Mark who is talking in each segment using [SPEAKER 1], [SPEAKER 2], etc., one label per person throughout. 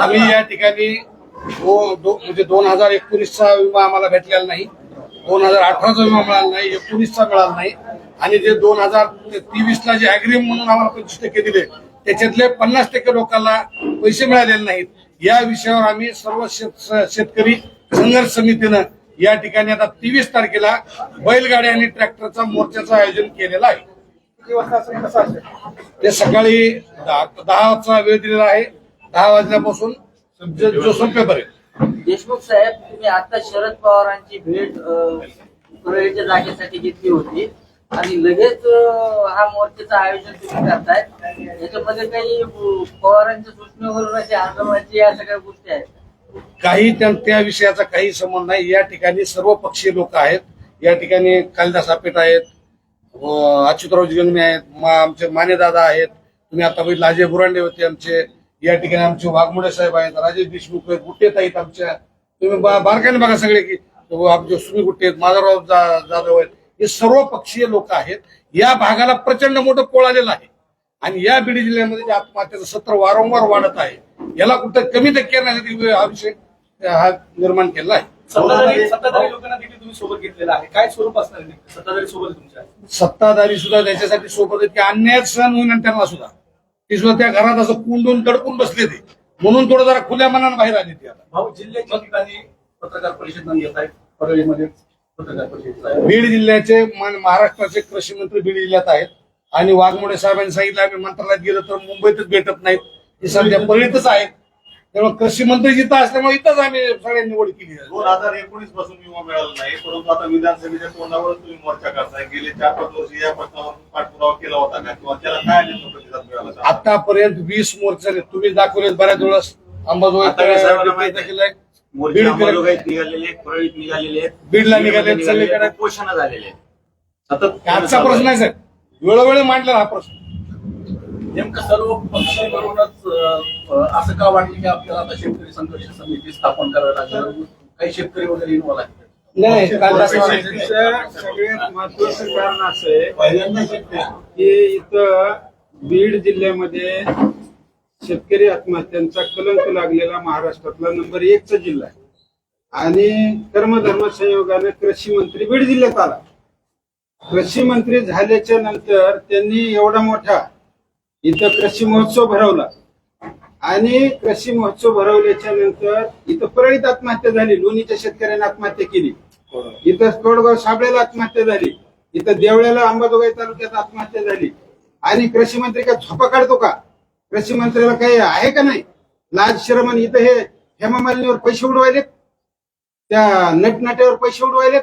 [SPEAKER 1] आम्ही या ठिकाणी म्हणजे दोन हजार एकोणीसचा विमा आम्हाला भेटलेला नाही. दोन हजार अठराचा विमा मिळाला नाही एकोणीसचा मिळाला नाही. आणि जे दोन हजार तेवीसला जे अग्रिम म्हणून आम्हाला पंचवीस टक्के दिले त्याच्यातले पन्नास टक्के लोकांना पैसे मिळालेले नाहीत. या विषयावर आम्ही सर्व शेत- शेतकरी संघर्ष समितीनं या ठिकाणी आता तेवीस तारखेला बैलगाडी आणि ट्रॅक्टरचा मोर्चाचं आयोजन केलेलं आहे. ते सकाळी दहा दहाचा वेळ दिलेला आहे. दहा वाजल्यापासून जो संपेपर्यंत
[SPEAKER 2] देशमुख साहेब तुम्ही आता शरद पवारांची भेट परळीच्या जागेसाठी घेतली होती. आणि लगेच हा मोर्चाचं आयोजन तुम्ही करताय याच्यामध्ये काही पवारांच्या सूचनेवरून अशी आंदोलनाची या सगळ्या गोष्टी आहेत?
[SPEAKER 1] काही त्या त्या विषयाचा काही संबंध नाही. या ठिकाणी सर्व पक्षीय लोक आहेत. या ठिकाणी कालिदास आपेट आहेत. व अच्युतराव आहेत आमचे मानेदादा आहेत. तुम्ही आता बघितलं अजय बुरांडे होते आमचे. या ठिकाणी आमचे वाघमोडे साहेब आहेत राजेश देशमुख आहेत गुट्टे आहेत आमच्या. तुम्ही बा- बारकाईने बघा सगळे की आमचे सुनील गुट्टे आहेत माधवराव जाधव आहेत. हे सर्व पक्षीय लोक आहेत. या भागाला प्रचंड मोठं पोळ आलेलं आहे. आणि या बीड जिल्ह्यामध्ये जे आत्महत्याचं सत्र वारंवार वाढत आहे याला कुठं कमी टक्के करण्यासाठी अभिषेक हा निर्माण केला आहे.
[SPEAKER 3] सत्ताधारी सत्ताधारी लोकांना देखील तुम्ही सोबत घेतलेला आहे. काय स्वरूप असणार आहे नेमकं? सत्ताधारी सोबत आहे तुमच्या?
[SPEAKER 1] सत्ताधारी सुद्धा त्याच्यासाठी सोबत आहेत की अन्याय सहन होईन त्यांना सुद्धा. ती सुद्धा त्या घरात असं कुंडून दडकून बसले ते. म्हणून थोडं जरा खुल्या मनानं बाहेर आले ते आता.
[SPEAKER 3] भाऊ जिल्ह्याच्या ठिकाणी पत्रकार परिषद आहेत परळीमध्ये पत्रकार परिषद आहे.
[SPEAKER 1] बीड जिल्ह्याचे महाराष्ट्राचे कृषी मंत्री बीड जिल्ह्यात आहेत. आणि वाघमोडे साहेबांनी सांगितलं आम्ही मंत्रालयात गेलो तर मुंबईतच भेटत नाहीत. सध्या परळीतच आहेत. त्यामुळे कृषी मंत्री जिथं असल्यामुळे इथंच आम्ही सगळ्यांनी निवड केली. आहे.
[SPEAKER 4] दोन हजार एकोणीसपासून विमा मिळाला नाही परंतु आता विधानसभेच्या तोंडावरच तुम्ही मोर्चा करताय गेले चार पाच वर्ष या प्रश्नावर पाठपुरावा केला होता का? किंवा त्याला काय प्रतिसाद मिळाला?
[SPEAKER 1] आतापर्यंत वीस मोर्चे तुम्ही दाखवलेत बऱ्याच वेळेस. अंबाजोगाई
[SPEAKER 4] आता. मोर्चे
[SPEAKER 1] बीड
[SPEAKER 4] अंबाजोगाईत निघालेले आहेत परळीत निघालेले
[SPEAKER 1] बीडला.
[SPEAKER 4] आहेत, उपोषणं झालेले सतत
[SPEAKER 1] आजचा प्रश्न आहे साहेब. वेळोवेळी मांडला हा प्रश्न.
[SPEAKER 3] नेमकं सर्व पक्ष अं, असं का वाटलं की आपल्याला आता शेतकरी संघर्ष समिती स्थापन करावी लागेल? काही शेतकरी वगैरे इन्व्हॉल्व आहेत
[SPEAKER 1] नाही
[SPEAKER 5] सगळ्यात महत्वाचं कारण असं आहे. की इथं बीड जिल्ह्यामध्ये शेतकरी आत्महत्यांचा कलंक लागलेला महाराष्ट्रातला नंबर एकचा जिल्हा आहे. आणि कर्मधर्म संयोगाने कृषी मंत्री बीड जिल्ह्यात आला. कृषी मंत्री झाल्याच्यानंतर त्यांनी एवढा मोठा इथं कृषी महोत्सव भरवला. आणि कृषी महोत्सव भरवल्याच्या नंतर इथं परळीत आत्महत्या झाली लोणीच्या शेतकऱ्यांनी आत्महत्या केली. इथं तोडगाव साबळेला आत्महत्या झाली. इथं देवळ्याला अंबाजोगाई तालुक्यात आत्महत्या झाली. आणि कृषी मंत्री काय झोपा काढतो का? कृषी मंत्र्याला काही आहे का नाही? लाज शरमन इथं हे हेमा मालिनीवर पैसे उडवायलेत? त्या नटनाट्यावर पैसे उडवायलेत?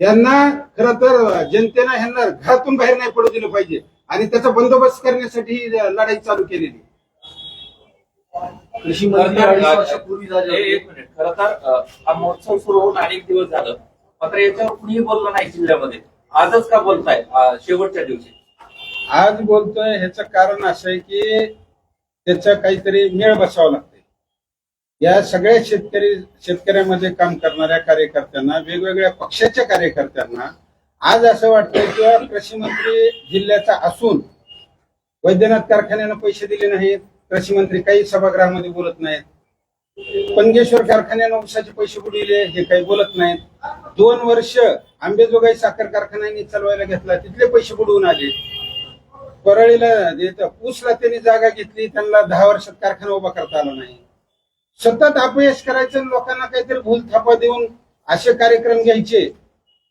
[SPEAKER 5] यांना खर तर जनतेनं ह्यांना घरातून बाहेर नाही पडू दिलं पाहिजे. आणि त्याचा बंदोबस्त करण्यासाठी ही लढाई चालू केलेली.
[SPEAKER 3] कृषी मंत्री अडीच वर्षापूर्वी झाले
[SPEAKER 6] हे एक मिनिट. खरं तर हा महोत्सव सुरू होऊन अनेक दिवस झालं. मात्र याच्यावर कुणीही बोललं नाही जिल्ह्यामध्ये. आजच का बोलताय शेवटच्या दिवशी?
[SPEAKER 5] आज बोलतोय ह्याचं कारण असं आहे की त्याचा काहीतरी मेळ बसावा लागतोय. या सगळ्या शेतकरी शेतकऱ्यामध्ये काम करणाऱ्या कार्यकर्त्यांना वेगवेगळ्या पक्षाच्या कार्यकर्त्यांना आज असं वाटतंय किंवा कृषी मंत्री जिल्ह्याचा असून वैद्यनाथ कारखान्यानं पैसे दिले नाहीत कृषी मंत्री काही सभागृहामध्ये बोलत नाहीत. पंगेश्वर कारखान्यानं ऊसाचे पैसे बुडविले हे काही बोलत नाहीत. दोन वर्ष आंबेजोगाई साखर कारखान्याने चालवायला घेतला तिथले पैसे बुडवून आले. परळीला ऊसला त्यांनी जागा घेतली त्यांना दहा वर्षात कारखाना उभा करता आला नाही. सतत अपयश करायचं लोकांना काहीतरी भूल थापा देऊन असे कार्यक्रम घ्यायचे.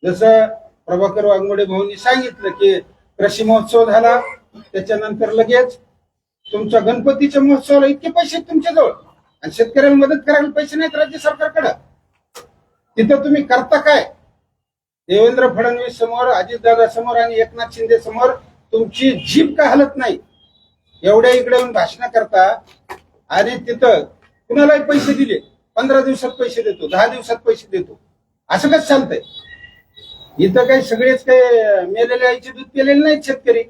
[SPEAKER 5] जसं प्रभाकर वाघमोडे भाऊंनी सांगितलं की कृषी महोत्सव झाला त्याच्यानंतर लगेच तुमच्या गणपतीच्या महोत्सवाला इतके पैसे तुमच्याजवळ आणि शेतकऱ्यांना मदत करायला पैसे नाहीत राज्य सरकारकडं. तिथं तुम्ही करता काय? देवेंद्र फडणवीस समोर अजितदादा समोर आणि एकनाथ शिंदे समोर तुमची जीभ का हलत नाही? एवढ्या इकडे येऊन भाषण करता आणि तिथं कुणालाही पैसे दिले? पंधरा दिवसात पैसे देतो दहा दिवसात पैसे देतो. असं कसं चालतंय? इथं काही सगळेच काही मेलेल्या आईचे दूध केलेले नाहीत शेतकरी.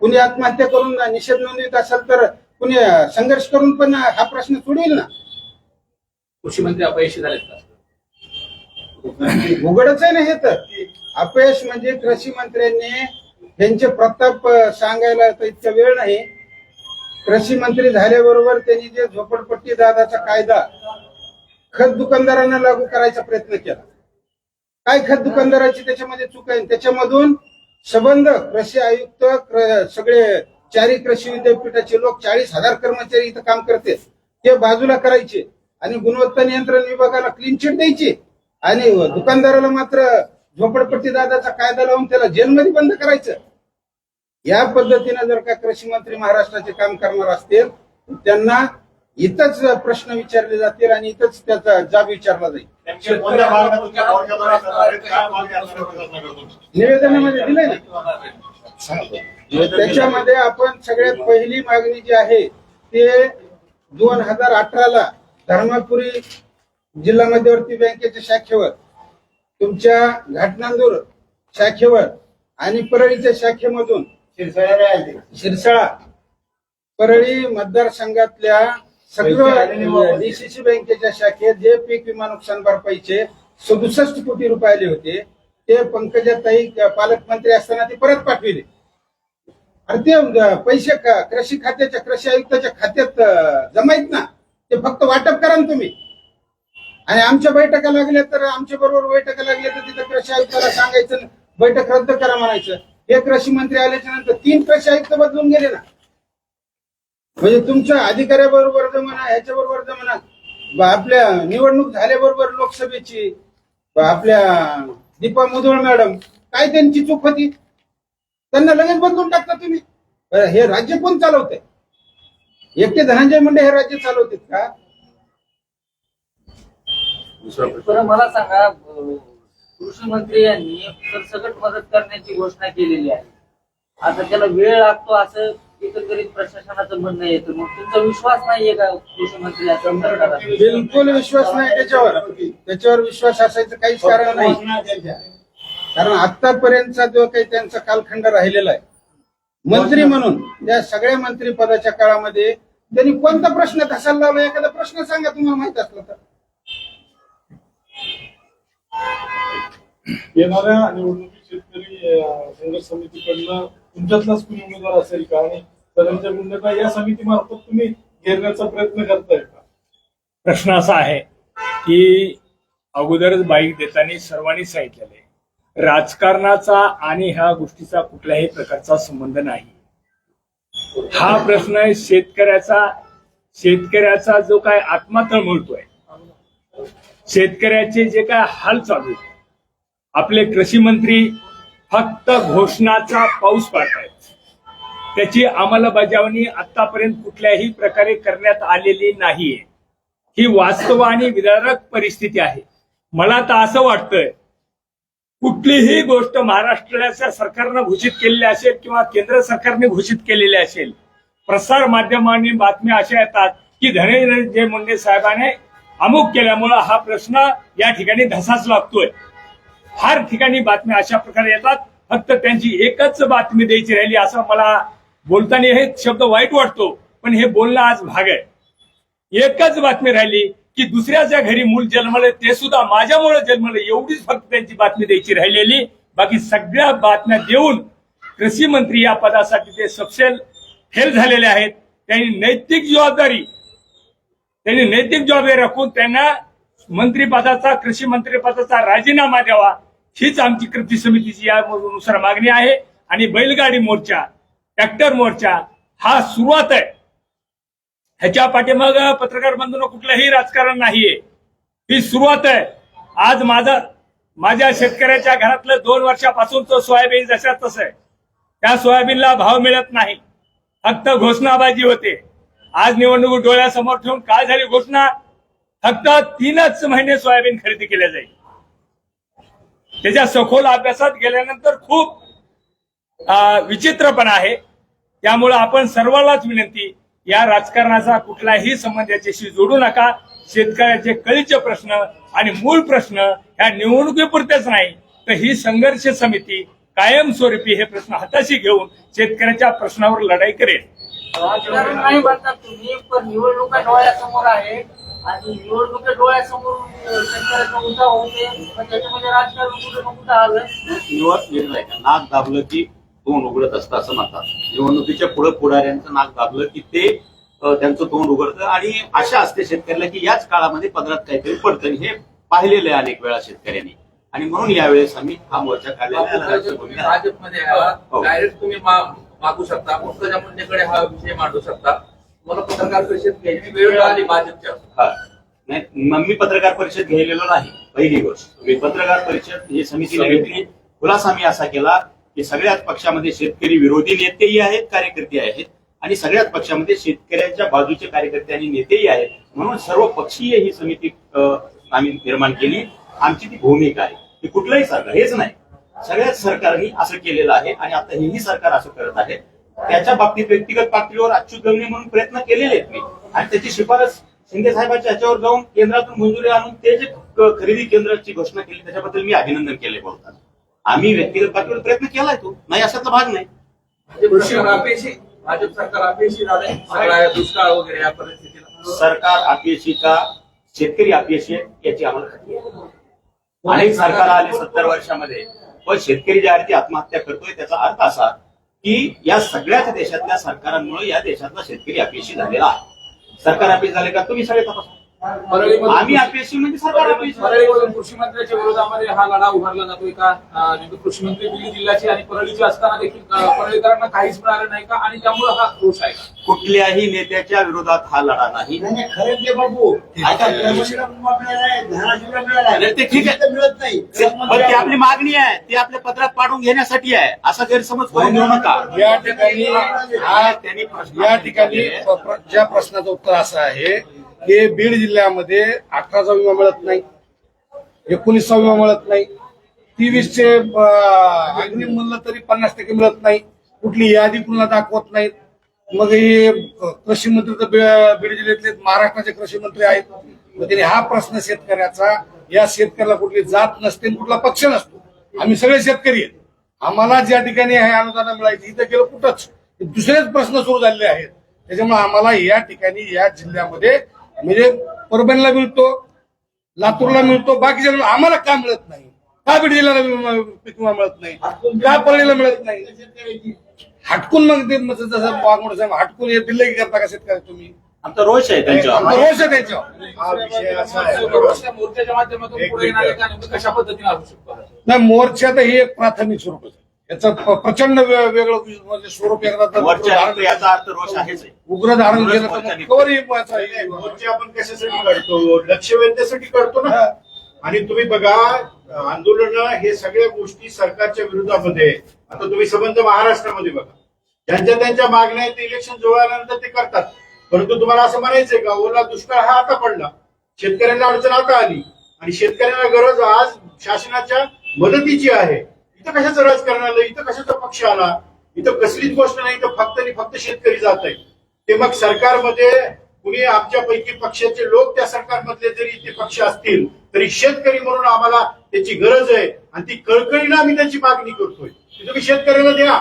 [SPEAKER 5] कुणी आत्महत्या करून निषेध नोंदवित असेल तर कुणी संघर्ष करून पण हा प्रश्न सोडवेल ना.
[SPEAKER 3] कृषी मंत्री अपयशी झालेत का?
[SPEAKER 5] उघडच आहे ना हे तर. अपयश म्हणजे कृषी मंत्र्यांनी त्यांचे प्रताप सांगायला तर इतका वेळ नाही. कृषी मंत्री झाल्याबरोबर त्यांनी जे झोपडपट्टी दादाचा कायदा खत दुकानदारांना लागू करायचा प्रयत्न केला. काय खत दुकानदाराची त्याच्यामध्ये चूक आहे? त्याच्यामधून संबंध कृषी आयुक्त सगळे चारी कृषी विद्यापीठाचे लोक चाळीस हजार कर्मचारी इथं काम करते. ते बाजूला करायचे आणि गुणवत्ता नियंत्रण विभागाला क्लीन चिट द्यायची. आणि दुकानदाराला मात्र झोपडपट्टी दादाचा कायदा लावून त्याला जेलमध्ये बंद करायचं. या पद्धतीने जर का कृषी मंत्री महाराष्ट्राचे काम करणार असतील त्यांना इथंच प्रश्न विचारले जातील आणि इथंच त्याचा जाब विचारला जाईल. निवेदनामध्ये दिलंय ना? त्याच्यामध्ये आपण सगळ्यात पहिली मागणी जी आहे ते दोन हजार अठराला धर्मापुरी जिल्हा मध्यवर्ती बँकेच्या शाखेवर तुमच्या घाटनांदूर शाखेवर आणि परळीच्या शाखेमधून शिरसाळा परळी मतदारसंघातल्या सगळं डीसीसी बँकेच्या शाखेत जे पीक विमा नुकसान भरपाईचे सदुसष्ट कोटी रुपये आले होते ते पंकजाताई पालकमंत्री असताना ते परत पाठविले. अरे ते पैसे कृषी खात्याच्या कृषी आयुक्ताच्या खात्यात अं, जमाईत ना ते फक्त वाटप करा ना तुम्ही. आणि आमच्या बैठका लागल्या तर आमच्या बरोबर बैठका लागल्या तर तिथं कृषी आयुक्ताला सांगायचं बैठक रद्द करा म्हणायचं. हे कृषी मंत्री आल्याच्यानंतर तीन कृषी आयुक्त बदलून गेले ना. म्हणजे तुमच्या अधिकाऱ्याबरोबर जमाना ह्याच्या बरोबर जमाना ब- आपल्या निवडणूक झाल्याबरोबर लोकसभेची आपल्या दीपा मुधोळ मॅडम काय त्यांची चूक होती? त्यांना लगेच बदलून टाकता तुम्ही. हे राज्य कोण चालवतंय? एकटे धनंजय मुंडे हे राज्य चालवतात का?
[SPEAKER 2] बरं मला सांगा कृषी मंत्री यांनी सरसकट मदत करण्याची घोषणा केलेली आहे. आता त्याला वेळ लागतो असं एकंदरीत प्रशासनाचं म्हणणं येतं मग तुमचा विश्वास नाहीये का कृषी मंत्री असं सरकारात?
[SPEAKER 5] बिलकुल विश्वास नाही त्याच्यावर. त्याच्यावर विश्वास असायचं काहीच कारण नाही. कारण आतापर्यंतचा जो काही त्यांचा कालखंड राहिलेला आहे मंत्री म्हणून त्या सगळ्या मंत्री पदाच्या काळामध्ये त्यांनी कोणता प्रश्न धसायला लावला? एखादा प्रश्न सांगा तुम्हाला माहीत असला तर.
[SPEAKER 7] येणाऱ्या निवडणुकीत शेतकरी संघर्ष समितीकडनं तुमच्यातलाच कुणी उमेदवार असेल का? आणि धनंजय मुंडेंना या समितीमार्फत तुम्ही घेरण्याचा प्रयत्न करताय का?
[SPEAKER 8] प्रश्न असा आहे की अगोदरच बाईक देताना सर्वांनी सांगितलेलं आहे. राजकारणाचा आणि ह्या गोष्टीचा कुठल्याही प्रकारचा संबंध नाही. हा प्रश्न आहे शेतकऱ्याचा. शेतकऱ्याचा जो काय आत्मा तळमळतोय शेतकऱ्याचे जे काय हाल चालू आहेत. आपले कृषी मंत्री फक्त घोषणाचा पाऊस पाडतायत. त्याची अंमलबजावणी आतापर्यंत कुठल्याही प्रकारे करण्यात आलेली नाहीये. ही वास्तव आणि विदारक परिस्थिती आहे. मला तर असं वाटतंय कुठलीही गोष्ट महाराष्ट्राच्या सरकारनं घोषित केलेली असेल किंवा केंद्र सरकारने घोषित केलेली असेल प्रसार माध्यमांनी बातम्या अशा येतात की धनंजय मुंडे साहेबाने अमुक केल्यामुळं हा प्रश्न या ठिकाणी धसाच लागतोय. फार ठिकाणी बातम्या अशा प्रकारे येतात. फक्त त्यांची एकच बातमी द्यायची राहिली असं मला बोलताना हे शब्द वाईट वाटतो पण हे बोलणं आज भाग आहे. एकच बातमी राहिली की दुसऱ्याच्या घरी मूल जन्मलं ते सुद्धा माझ्यामुळे जन्मलं एवढीच फक्त त्यांची बातमी द्यायची राहिलेली. बाकी सगळ्या बातम्या देऊन कृषी मंत्री या पदासाठी ते सपशेल फेल झालेले आहेत त्यांनी नैतिक जबाबदारी त्यांनी नैतिक जबाबदारी राखून त्यांना मंत्रिपदाचा कृषी मंत्रिपदाचा राजीनामा द्यावा हीच आमची कृती समितीची यानुसार मागणी आहे. आणि बैलगाडी मोर्चा ट्रॅक्टर मोर्चा हा सुरुवात आहे. ह्याच्या पाठीमाग पत्रकार बंधून कुठलंही राजकारण नाहीये. ही सुरुवात आहे. आज माझं माझ्या शेतकऱ्याच्या घरातलं दोन वर्षापासूनचं सोयाबीन जशा तसं आहे. त्या सोयाबीनला भाव मिळत नाही. फक्त घोषणाबाजी होते. आज निवडणूक डोळ्यासमोर ठेवून काय झाली घोषणा? फक्त तीनच महिने सोयाबीन खरेदी केल्या जाईल. त्याच्या सखोल अभ्यासात गेल्यानंतर खूप विचित्रपणा आहे. त्यामुळे आपण सर्वांनाच विनंती या राजकारणाचा कुठलाही संबंध याच्याशी जोडू नका. शेतकऱ्याचे कळीचे प्रश्न आणि मूळ प्रश्न ह्या निवडणुकीपुरतेच नाही तर ही संघर्ष समिती कायमस्वरूपी हे प्रश्न हाताशी घेऊन शेतकऱ्याच्या प्रश्नावर लढाई करेल.
[SPEAKER 2] नाही म्हणतात तुम्ही पण निवडणुका डोळ्यासमोर आहे आणि निवडणुका डोळ्यासमोर शेतकऱ्याचा उठाव होते पण त्याच्यामध्ये राजकारण कुठं ना कुठं आलं
[SPEAKER 9] निवड निर्णय नाक दाबलं की तोंड उघडत असतं असं म्हणतात निवडणुकीच्या पुढे पुढाऱ्यांचं नाक दाबलं की ते त्यांचं तोंड उघडतं आणि आशा असते शेतकऱ्याला की याच काळामध्ये पदरात काहीतरी पडतं हे पाहिलेलं आहे अनेक वेळा शेतकऱ्यांनी आणि म्हणून यावेळेस आम्ही हा मोर्चा काढलेला
[SPEAKER 6] भाजपमध्ये
[SPEAKER 9] हो.
[SPEAKER 6] डायरेक्ट तुम्ही मागू शकता पंकजा मुंडेकडे हा विषय मांडू शकता मला पत्रकार परिषद घ्यायची वेळ आली भाजपच्या.
[SPEAKER 9] हा. नाही मग मी पत्रकार परिषद घेलेलो नाही पहिली गोष्ट. मी पत्रकार परिषद ही समितीने घेतली. खुलासा मी असा केला की सगळ्याच पक्षामध्ये शेतकरी विरोधी नेतेही आहेत कार्यकर्ते आहेत. आणि सगळ्याच पक्षामध्ये शेतकऱ्यांच्या बाजूचे कार्यकर्ते आणि नेतेही आहेत. म्हणून सर्व पक्षीय ही समिती आम्ही निर्माण केली. आमची ती भूमिका आहे. की कुठलंही सरकार हेच नाही. सगळ्याच सरकारनी असं केलेलं आहे आणि आता हेही सरकार असं करत आहे. त्याच्या बाबतीत व्यक्तिगत पातळीवर अच्युत गवणे म्हणून प्रयत्न केलेले आहेत मी. आणि त्याची शिफारस शिंदे साहेबांच्या याच्यावर जाऊन केंद्रातून मंजुरी आणून ते जे खरेदी केंद्राची घोषणा केली त्याच्याबद्दल मी अभिनंदन केले बोलतात आम्ही व्यक्तिगत पातळीवर प्रयत्न केलाय तो. नाही अशातला भाग नाही.
[SPEAKER 6] भाजप सरकार अपयशी भाजप सरकार अपयशी झालंय. दुष्काळ वगैरे या परिस्थितीला.
[SPEAKER 9] सरकार अपयशी का शेतकरी अपयशी आहे याची आम्हाला खात्री आहे. अनेक सरकार आले सत्तर वर्षामध्ये पण शेतकरी ज्या अर्थी आत्महत्या करतोय त्याचा अर्थ असा की या सगळ्याच देशातल्या सरकारांमुळे या देशातला शेतकरी अपयशी झालेला आहे. सरकार अपयशी झाले का? तुम्ही सगळे तपासा. आम्ही अपयशी म्हणजे सरकार अपयशी
[SPEAKER 10] कृषी मंत्र्याच्या विरोधामध्ये हा लढा उभारला जातोय का कृषी मंत्री बीड जिल्ह्याचे आणि परळीचे असताना देखील परळीकरांना काहीच मिळालं नाही का? आणि त्यामुळे हा रोष आहे का?
[SPEAKER 9] कुठल्याही नेत्याच्या विरोधात हा लढा नाही.
[SPEAKER 11] खरं बाबू.
[SPEAKER 9] ते ठीक आहे.
[SPEAKER 11] मिळत नाही.
[SPEAKER 9] पण ती आपली मागणी आहे. ती आपल्या पत्रात पाडून घेण्यासाठी आहे. असा गैरसमज करून घेऊ नका.
[SPEAKER 1] या ठिकाणी
[SPEAKER 9] हा, त्यांनी प्रश्न
[SPEAKER 1] या ठिकाणी प- प्र- ज्या प्रश्नाचं उत्तर असं आहे हे बीड जिल्ह्यामध्ये अठराचा विमा मिळत नाही एकोणीसचा विमा मिळत नाही तेवीसचे अग्रिम म्हणलं तरी पन्नास टक्के मिळत नाही कुठली यादी कुणाला दाखवत नाहीत मग हे कृषी मंत्री तर बीड जिल्ह्यातले महाराष्ट्राचे कृषी मंत्री आहेत. मग त्यांनी हा प्रश्न शेतकऱ्याचा या शेतकऱ्याला कुठली जात नसते आणि कुठला पक्ष नसतो. आम्ही सगळे शेतकरी आहेत. आम्हाला ज्या ठिकाणी हे अनुदान मिळायचं इथं गेलं कुठंच. दुसरेच प्रश्न सुरू झालेले आहेत. त्याच्यामुळे आम्हाला या ठिकाणी या जिल्ह्यामध्ये म्हणजे परभणीला मिळतो लातूरला मिळतो बाकीच्या आम्हाला का मिळत नाही? का बीड जिल्ह्याला विमा- पीक विमा मिळत नाही? का परळीला मिळत नाही? हटकून मग ते जसं वाघमोड साहेब हटकून हे दिल्ली करता का शेतकरी तुम्ही?
[SPEAKER 9] आमचा रोष आहे
[SPEAKER 1] आमचा
[SPEAKER 9] त्यांच्यावर
[SPEAKER 1] रोष आहे त्यांच्यावर.
[SPEAKER 11] हा विषय असा आहे.
[SPEAKER 10] रोष या मोर्चाच्या माध्यमातून पुढे येणार आहे का नेमकं कशा पद्धतीने असू शकतो
[SPEAKER 1] नाही मोर्चा तर हे एक प्राथमिक स्वरूप आहे. याचं प्रचंड वेगळं म्हणजे स्वरूप एकदा
[SPEAKER 9] याचा अर्थ रोष आहेच आहे.
[SPEAKER 1] उग्र धारण केलं तर. कवरही
[SPEAKER 11] मोर्चे आपण कशासाठी काढतो लक्ष वेधण्यासाठी काढतो ना आणि तुम्ही बघा आंदोलन हे सगळ्या गोष्टी सरकारच्या विरोधामध्ये. आता तुम्ही संबंध महाराष्ट्रामध्ये बघा. ज्यांच्या त्यांच्या मागण्या आहेत, ते इलेक्शन जवळाल्यानंतर ते करतात. परंतु तुम्हाला असं म्हणायचंय का ओला दुष्काळ हा आता पडला. शेतकऱ्यांना अडचण आता आली. आणि शेतकऱ्यांना गरज आज शासनाच्या मदतीची आहे. इथं कशाचं राजकारण आलं? इथं कशाचा पक्ष आला? इथं कसलीच गोष्ट नाही इथं फक्त आणि फक्त शेतकरी जात आहे ते मग सरकारमध्ये कुणी आमच्यापैकी पक्षाचे लोक त्या सरकारमधले जरी ते पक्ष असतील तरी शेतकरी म्हणून आम्हाला त्याची गरज आहे. आणि ती कळकळीनं आम्ही त्याची मागणी करतोय. ती तुम्ही शेतकऱ्याला द्या.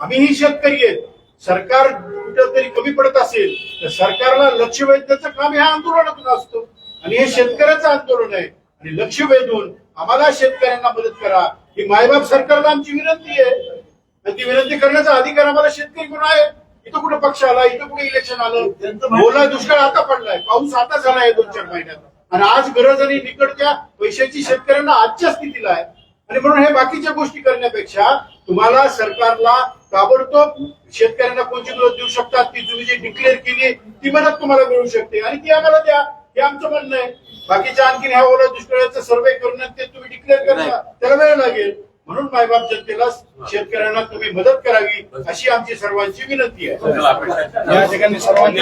[SPEAKER 11] आम्हीही शेतकरी आहेत. सरकार कुठं तरी कमी पडत असेल तर सरकारला लक्ष वेधण्याचं काम ह्या आंदोलनातून असतो. आणि हे शेतकऱ्याचं आंदोलन आहे. आणि लक्ष वेधून आम्हाला शेतकऱ्यांना मदत करा. ही मायबाप सरकारला आमची विनंती आहे. आणि ती विनंती करण्याचा अधिकार आम्हाला शेतकरी कोण आहे? इथं कुठं पक्ष आला? इथं कुठे इलेक्शन आलं? बोला दुष्काळ आता पडलाय. पाऊस आता झालाय दोन चार महिन्यात. आणि आज गरज आणि निकटच्या पैशाची शेतकऱ्यांना आजच्या स्थितीला आहे. आणि म्हणून हे बाकीच्या गोष्टी करण्यापेक्षा तुम्हाला सरकारला ताबडतोब शेतकऱ्यांना कोणती मदत देऊ शकतात? ती तुम्ही जी डिक्लेअर केली ती मदत तुम्हाला मिळू शकते. आणि ती आम्हाला द्या. हे आमचं म्हणणं आहे. बाकीच्या आणखीन ह्या ओला दुष्काळाचं सर्वे करणं ते तुम्ही डिक्लेअर करा त्याला वेळ लागेल. म्हणून मायबाप जनतेला शेतकऱ्यांना तुम्ही मदत करावी अशी आमची सर्वांची विनंती आहे.
[SPEAKER 1] या ठिकाणी सर्वांनी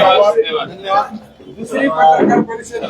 [SPEAKER 5] दुसरी पत्रकार परिषद